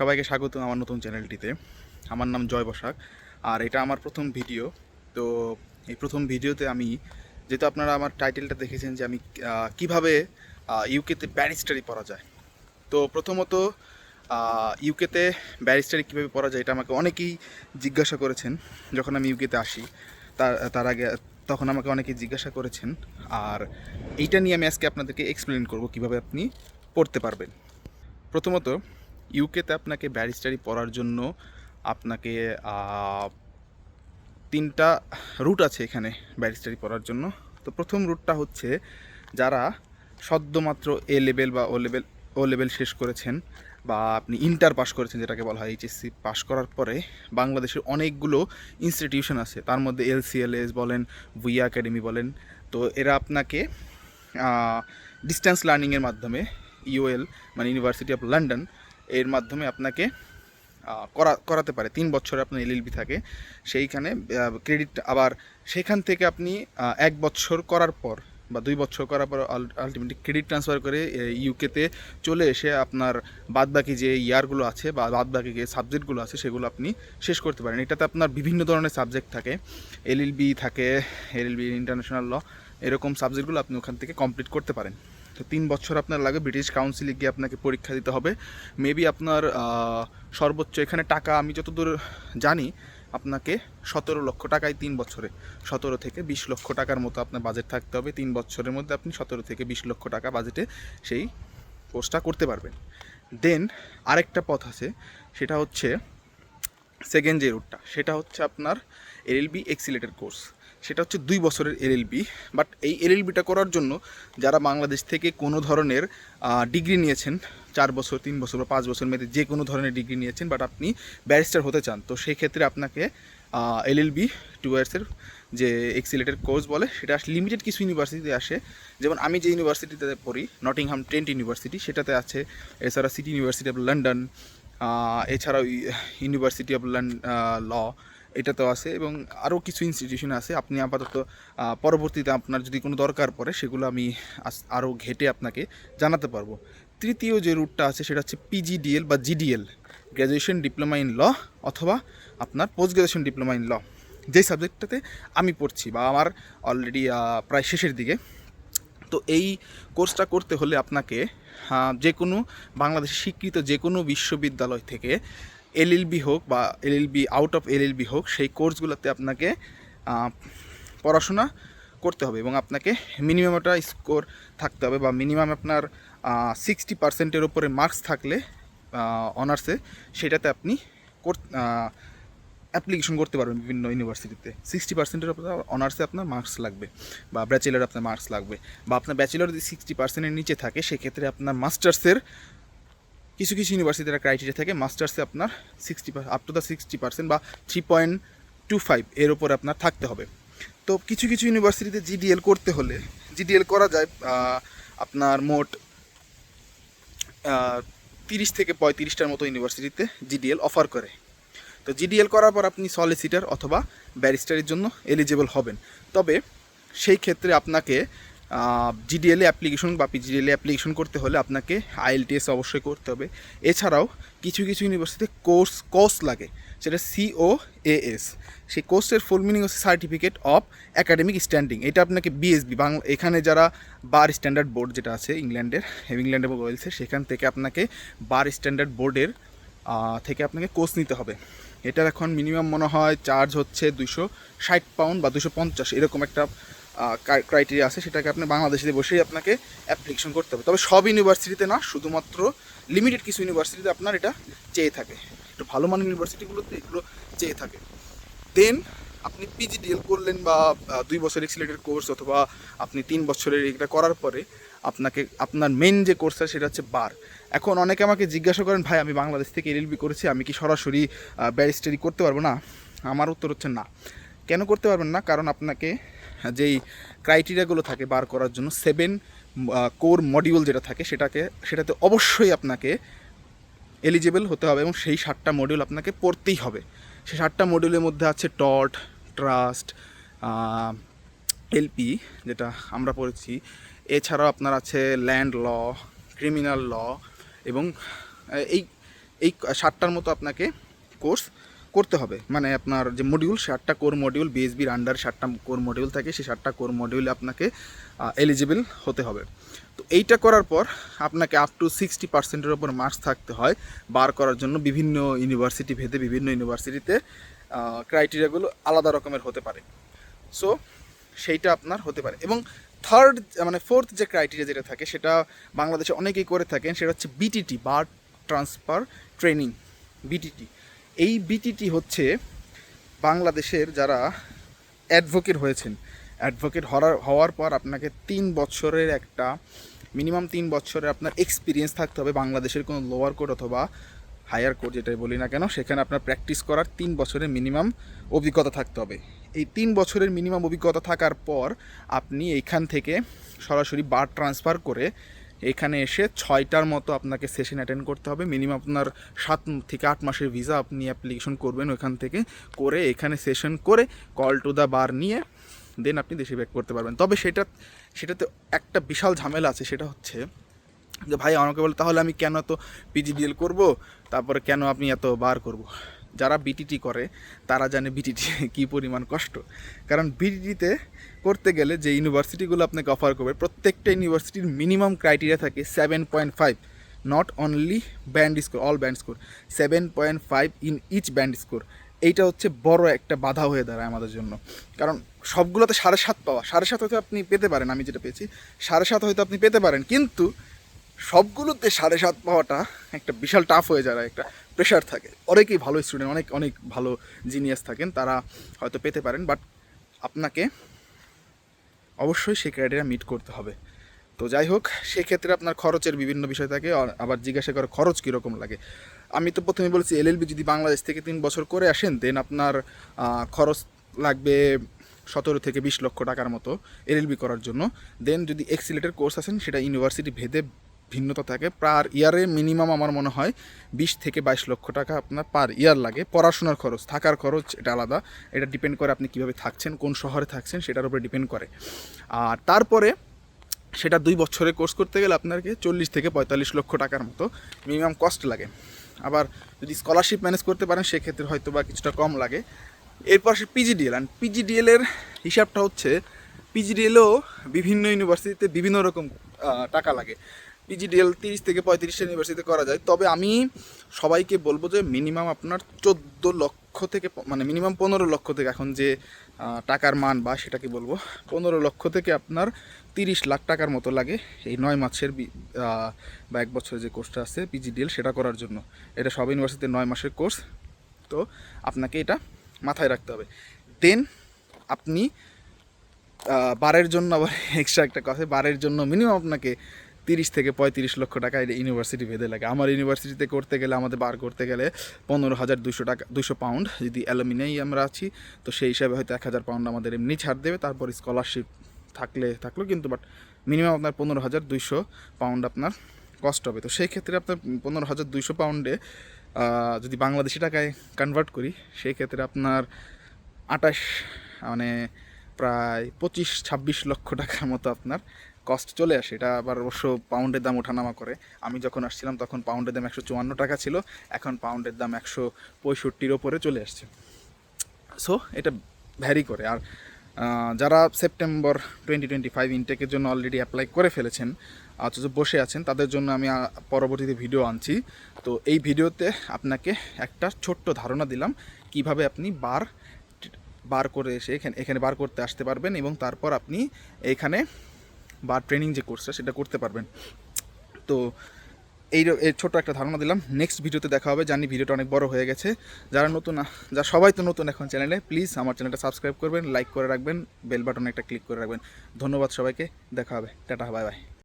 সবাইকে স্বাগত আমার নতুন চ্যানেলটিতে। আমার নাম জয় বসাক, আর এটা আমার প্রথম ভিডিও। তো এই প্রথম ভিডিওতে আমি, যেহেতু আপনারা আমার টাইটেলটা দেখেছেন যে আমি কীভাবে ইউকেতে ব্যারিস্টারি পড়া যায়। তো প্রথমত ইউকেতে ব্যারিস্টারি কীভাবে পড়া যায় এটা আমাকে অনেকেই জিজ্ঞাসা করেছেন যখন আমি ইউকেতে আসি। তার তার আগে, তখন আমাকে অনেকেই জিজ্ঞাসা করেছেন। আর এইটা নিয়ে আমি আজকে আপনাদেরকে এক্সপ্লেন করব কীভাবে আপনি পড়তে পারবেন। প্রথমত ইউকেতে আপনাকে ব্যারিস্টারি পড়ার জন্য আপনাকে তিনটা রুট আছে এখানে ব্যারিস্টারি পড়ার জন্য। তো প্রথম রুটটা হচ্ছে যারা সদ্যমাত্র এ লেভেল বা ও লেভেল ও লেভেল শেষ করেছেন বা আপনি ইন্টার পাস করেছেন, যেটাকে বলা হয় এইচএসসি পাস করার পরে বাংলাদেশের অনেকগুলো ইনস্টিটিউশন আছে। তার মধ্যে এলসিএলএস বলেন ভুইয়া একাডেমি বলেন। তো এরা আপনাকে ডিস্টেন্স লার্নিংয়ের মাধ্যমে ইউএল মানে ইউনিভার্সিটি অফ লন্ডন এর মাধ্যমে আপনাকে করা, করাতে পারে। তিন বছরে আপনার এলএলবি থাকে। সেইখানে ক্রেডিট আবার সেখান থেকে আপনি এক বছর করার পর বা দুই বছর করার পর আলটিমেটলি ক্রেডিট ট্রান্সফার করে ইউকেতে চলে এসে আপনার বাদবাকি যে ইয়ারগুলো আছে বা বাদবাকি যে সাবজেক্টগুলো আছে, সেগুলো আপনি শেষ করতে পারেন। এটাতে আপনার বিভিন্ন ধরনের সাবজেক্ট থাকে। এলএলবি থাকে এলএলবি ইন্টারন্যাশনাল ল এরকম সাবজেক্টগুলো আপনি ওখান থেকে কমপ্লিট করতে পারেন। তিন বছর আপনার লাগে ব্রিটিশ কাউন্সিলে গিয়ে আপনাকে পরীক্ষা দিতে হবে। মেবি আপনার সর্বোচ্চ এখানে টাকা, আমি যতদূর জানি, আপনাকে সতেরো লক্ষ টাকায় তিন বছরে, সতেরো থেকে বিশ লক্ষ টাকার মতো আপনার বাজেট থাকতে হবে। তিন বছরের মধ্যে আপনি সতেরো থেকে বিশ লক্ষ টাকা বাজেটে সেই কোর্সটা করতে পারবেন। দেন আরেকটা পথ আছে, সেটা হচ্ছে সেকেন্ড যে রুটটা সেটা হচ্ছে আপনার এলএলবি এক্সিলেটেড কোর্স সেটা হচ্ছে দুই বছরের এলএলবি বাট এই এলএলবিটা করার জন্য যারা বাংলাদেশ থেকে কোনো ধরনের ডিগ্রি নিয়েছেন, চার বছর, তিন বছর বা পাঁচ বছর মেয়েদের যে কোনো ধরনের ডিগ্রি নিয়েছেন বাট আপনি ব্যারিস্টার হতে চান, তো সেই ক্ষেত্রে আপনাকে এলএলবি টু ইয়ার্সের যে এক্সিলেটেড কোর্স বলে, সেটা লিমিটেড কিছু ইউনিভার্সিটিতে আসে। যেমন আমি যে ইউনিভার্সিটিতে পড়ি নটিংহাম টেন্ট ইউনিভার্সিটি সেটাতে আছে, এছাড়া সিটি ইউনিভার্সিটি অফ লন্ডন এছাড়াও ইউনিভার্সিটি অফ ল এটাতেও আছে এবং আরও কিছু ইনস্টিটিউশন আছে। আপনি আপাতত পরবর্তীতে আপনার যদি কোনো দরকার পড়ে, সেগুলো আমি আরও ঘেটে আপনাকে জানাতে পারব। তৃতীয় যে রুটটা আছে, সেটা হচ্ছে পিজিডিএল বা GDL graduation diploma in law অথবা আপনার post graduation diploma in law যেই সাবজেক্টটাতে আমি পড়ছি বা আমার অলরেডি প্রায় শেষের দিকে, তো এই কোর্সটা করতে হলে আপনাকে যে কোনো বাংলাদেশের স্বীকৃত যে কোনো বিশ্ববিদ্যালয় থেকে এলএলবি হোক বা এলএলবি আউট অফ এলএলবি হোক, সেই কোর্সগুলোতে আপনাকে পড়াশোনা করতে হবে এবং আপনাকে মিনিমাম একটা স্কোর থাকতে হবে বা মিনিমাম আপনার সিক্সটি পার্সেন্টের ওপরে মার্কস থাকলে অনার্সে সেটাতে আপনি অ্যাপ্লিকেশন করতে পারবেন বিভিন্ন ইউনিভার্সিটিতে সিক্সটি পার্সেন্টের আপনার অনার্সে আপনার মার্কস লাগবে বা ব্যাচেলার আপনার মার্কস লাগবে বা আপনার ব্যাচেলার যদি সিক্সটি পার্সেন্টের নিচে থাকে, সেক্ষেত্রে আপনার মাস্টার্সের কিছু কিছু ইউনিভার্সিটির ক্রাইটেরিয়া থাকে মাস্টার্সে আপনার sixty up to the sixty percent বা থ্রি পয়েন্ট টু ফাইভ এর ওপরে আপনার থাকতে হবে। তো কিছু কিছু ইউনিভার্সিটিতে জিডিএল করতে হলে জিডিএল করা যায় আপনার মোট তিরিশ থেকে পঁয়ত্রিশটার মতো ইউনিভার্সিটিতে জিডিএল অফার করে। তো জিডিএল করার পর আপনি সলিসিটার অথবা ব্যারিস্টারের জন্য এলিজিবল হবেন। তবে সেই ক্ষেত্রে আপনাকে জিডিএলে অ্যাপ্লিকেশন বা পিজিডিএলএ অ্যাপ্লিকেশন করতে হলে আপনাকে আইএলটিএস অবশ্যই করতে হবে। এছাড়াও কিছু কিছু ইউনিভার্সিটিতে কোর্স কোর্স লাগে, সেটা সিও এএস সেই কোর্সের ফুল মিনিং হচ্ছে সার্টিফিকেট অফ একাডেমিক স্ট্যান্ডিং এটা আপনাকে বিএসবি বাংলা এখানে যারা বার স্ট্যান্ডার্ড বোর্ড যেটা আছে ইংল্যান্ডের ইংল্যান্ড এবং ওয়েলসের সেখান থেকে আপনাকে বার স্ট্যান্ডার্ড বোর্ডের থেকে আপনাকে কোর্স নিতে হবে। এটার এখন মিনিমাম মনে হয় চার্জ হচ্ছে দুশো ষাট পাউন্ড বা দুশো পঞ্চাশ, এরকম একটা ক্রাইটেরিয়া আছে, সেটাকে আপনি বাংলাদেশে বসেই আপনাকে অ্যাপ্লিকেশন করতে হবে। তবে সব ইউনিভার্সিটিতে না, শুধুমাত্র লিমিটেড কিছু ইউনিভার্সিটিতে আপনার এটা চেয়ে থাকে। একটু ভালো মানের ইউনিভার্সিটিগুলোতে এগুলো চেয়ে থাকে। দেন আপনি পিজিডিএল করলেন বা দুই বছর এক্সিলেটেড কোর্স অথবা আপনি তিন বছরের এটা করার পরে আপনাকে, আপনার মেন যে কোর্সটা সেটা হচ্ছে বার এখন অনেকে আমাকে জিজ্ঞাসা করেন, ভাই, আমি বাংলাদেশ থেকে এলএলবি করেছি, আমি কি সরাসরি ব্যারিস্টারি করতে পারব? না, আমার উত্তর হচ্ছে না। কেন করতে পারবেন না? কারণ আপনাকে যেই ক্রাইটেরিয়াগুলো থাকে বার করার জন্য সেভেন কোর মডিউল যেটা থাকে সেটাকে, সেটাতে অবশ্যই আপনাকে এলিজিবল হতে হবে এবং সেই সাতটা মডিউল আপনাকে পড়তেই হবে। সেই সাতটা মডিউলের মধ্যে আছে টট ট্রাস্ট এলপি যেটা আমরা পড়েছি। এছাড়াও আপনার আছে ল্যান্ড ল ক্রিমিনাল ল এবং এই এই ষাটটার মতো আপনাকে কোর্স করতে হবে। মানে আপনার যে মডিউল ষাটটা কোর মডিউল বিএসবির আন্ডার ষাটটা কোর মডিউল থাকে, সেই ষাটটা কোর মডিউলে আপনাকে এলিজিবল হতে হবে। তো এইটা করার পর আপনাকে আপ টু সিক্সটি পার্সেন্টের ওপর মার্কস থাকতে হয় বার করার জন্য বিভিন্ন ইউনিভার্সিটি ভেদে বিভিন্ন ইউনিভার্সিটিতে ক্রাইটেরিয়াগুলো আলাদা রকমের হতে পারে। সো সেইটা আপনার হতে পারে। এবং থার্ড মানে ফোর্থ যে ক্রাইটেরিয়া যেটা থাকে, সেটা বাংলাদেশে অনেকেই করে থাকেন, সেটা হচ্ছে BTT bar transfer training BTT এই বিটিটি হচ্ছে বাংলাদেশের যারা অ্যাডভোকেট হয়েছেন। অ্যাডভোকেট হওয়ার হওয়ার পর আপনাকে তিন বছরের একটা মিনিমাম তিন বছরের আপনার এক্সপিরিয়েন্স থাকতে হবে বাংলাদেশের কোনো লোয়ার কোর্ট অথবা হায়ার কোর্ট যেটাই বলি না কেন, সেখানে আপনার প্র্যাকটিস করার তিন বছরের মিনিমাম অভিজ্ঞতা থাকতে হবে। এই তিন বছরের মিনিমাম অভিজ্ঞতা থাকার পর আপনি এইখান থেকে সরাসরি বার ট্রান্সফার করে এখানে এসে ছয়টার মতো আপনাকে সেশন অ্যাটেন্ড করতে হবে। মিনিমাম আপনার সাত থেকে আট মাসের ভিসা আপনি অ্যাপ্লিকেশন করবেন ওইখান থেকে করে এখানে সেশন করে কল টু দ্য বার নিয়ে দেন আপনি দেশে ব্যাক করতে পারবেন। তবে সেটা, সেটাতে একটা বিশাল ঝামেলা আছে, সেটা হচ্ছে যে ভাই আমাকে বলে, তাহলে আমি কেন এত পিজিডিএল করব? তারপরে কেন আপনি এত বার করব? যারা বিটিটি করে, তারা জানে বিটিটি কী পরিমাণ কষ্ট। কারণ বিটিটিতে করতে গেলে যে ইউনিভার্সিটিগুলো আপনাকে অফার করবে, প্রত্যেকটা ইউনিভার্সিটির মিনিমাম ক্রাইটেরিয়া থাকে seven point five not only band score all band score seven point five in each band score এইটা হচ্ছে বড় একটা বাধা হয়ে দাঁড়ায় আমাদের জন্য। কারণ সবগুলোতে সাড়ে সাত পাওয়া, সাড়ে সাত হয়তো আপনি পেতে পারেন, আমি যেটা পেয়েছি, সাড়ে সাত হয়তো আপনি পেতে পারেন, কিন্তু সবগুলোতে সাড়ে সাত পাওয়াটা একটা বিশাল টাফ হয়ে যায় একটা প্রেশার থাকে। অনেকেই ভালো স্টুডেন্ট অনেক অনেক ভালো জিনিয়াস থাকেন, তারা হয়তো পেতে পারেন বাট আপনাকে অবশ্যই সেই ক্রাইটেরিয়া মিট করতে হবে। তো যাই হোক সেক্ষেত্রে আপনার খরচের বিভিন্ন বিষয় থাকে আবার জিজ্ঞাসা করে খরচ কীরকম লাগে। আমি তো প্রথমে বলছি এলএলবি যদি বাংলাদেশ থেকে তিন বছর করে আসেন দেন আপনার খরচ লাগবে সতেরো থেকে বিশ লক্ষ টাকার মতো এলএলবি করার জন্য। দেন যদি এক্সিলেটের কোর্স আসেন, সেটা ইউনিভার্সিটি ভেদে ভিন্নতা থাকে। পার ইয়ারে মিনিমাম আমার মনে হয় বিশ থেকে বাইশ লক্ষ টাকা আপনার পার ইয়ার লাগে। পড়াশোনার খরচ, থাকার খরচ এটা আলাদা। এটা ডিপেন্ড করে আপনি কীভাবে থাকছেন, কোন শহরে থাকছেন সেটার উপরে ডিপেন্ড করে। আর তারপরে সেটা দুই বছরে কোর্স করতে গেলে আপনাকে চল্লিশ থেকে পঁয়তাল্লিশ লক্ষ টাকার মতো মিনিমাম কস্ট লাগে। আবার যদি স্কলারশিপ ম্যানেজ করতে পারেন, সেক্ষেত্রে হয়তো বা কিছুটা কম লাগে। এরপর সে পিজিডিএল অ্যান্ড পিজিডিএল এর হিসাবটা হচ্ছে পিজিডিএলও বিভিন্ন ইউনিভার্সিটিতে বিভিন্ন রকম টাকা লাগে। পিজিডিএল তিরিশ থেকে পঁয়ত্রিশটা ইউনিভার্সিটিতে করা যায়। তবে আমি সবাইকে বলব যে মিনিমাম আপনার চোদ্দ লক্ষ থেকে মানে মিনিমাম পনেরো লক্ষ থেকে এখন যে টাকার মান বা সেটাকে বলব, পনেরো লক্ষ থেকে আপনার তিরিশ লাখ টাকার মতো লাগে এই নয় মাসের বা এক বছরের যে কোর্সটা আছে পিজিডিএল সেটা করার জন্য। এটা সব ইউনিভার্সিটিতে নয় মাসের কোর্স তো আপনাকে এটা মাথায় রাখতে হবে। দেন আপনি বারের জন্য আবার এক্সট্রা একটা কথা, বারের জন্য মিনিমাম আপনাকে তিরিশ থেকে পঁয়ত্রিশ লক্ষ টাকা এটা ইউনিভার্সিটি ভেদে লাগে। আমার ইউনিভার্সিটিতে করতে গেলে, আমাদের বার করতে গেলে পনেরো হাজার দুশো টাকা দুশো পাউন্ড যদি অ্যালুমিনিয়াই আমরা আছি, তো সেই হিসাবে হয়তো এক হাজার পাউন্ড আমাদের এমনি ছাড় দেবে। তারপর স্কলারশিপ থাকলে, থাকল কিন্তু বাট মিনিমাম আপনার পনেরো হাজার দুইশো পাউন্ড আপনার কষ্ট হবে। তো সেই ক্ষেত্রে আপনার পনেরো হাজার দুইশো পাউন্ডে যদি বাংলাদেশি টাকায় কনভার্ট করি, সেই ক্ষেত্রে আপনার আঠাশ মানে প্রায় পঁচিশ, ছাব্বিশ লক্ষ টাকার মতো আপনার কস্ট চলে আসে, এটা আবার অবশ্য পাউন্ডের দাম ওঠানামা করে। আমি যখন আসছিলাম তখন পাউন্ডের দাম একশো চুয়ান্ন টাকা ছিল, এখন পাউন্ডের দাম একশো পঁয়ষট্টির ওপরে চলে আসছে। সো এটা ভ্যারি করে। আর যারা সেপ্টেম্বর টোয়েন্টি টোয়েন্টি ফাইভ ইনটেকের জন্য অলরেডি অ্যাপ্লাই করে ফেলেছেন, অথচ বসে আছেন, তাদের জন্য আমি পরবর্তীতে ভিডিও আনছি। তো এই ভিডিওতে আপনাকে একটা ছোট্ট ধারণা দিলাম, কীভাবে আপনি বার বার করে এসে এখানে এখানে বার করতে আসতে পারবেন এবং তারপর আপনি এখানে বার ট্রেনিং যে কোর্সটা সেটা করতে পারবেন। তো এই ছোট একটা ধারণা দিলাম। নেক্সট ভিডিওতে দেখা হবে। জানি ভিডিওটা অনেক বড় হয়ে গেছে। যারা নতুন, যা, সবাই তো নতুন এখন চ্যানেলে প্লিজ আমার চ্যানেলটা সাবস্ক্রাইব করবেন লাইক করে রাখবেন বেল বাটনে একটা ক্লিক করে রাখবেন। ধন্যবাদ সবাইকে। দেখা হবে। Tata bye bye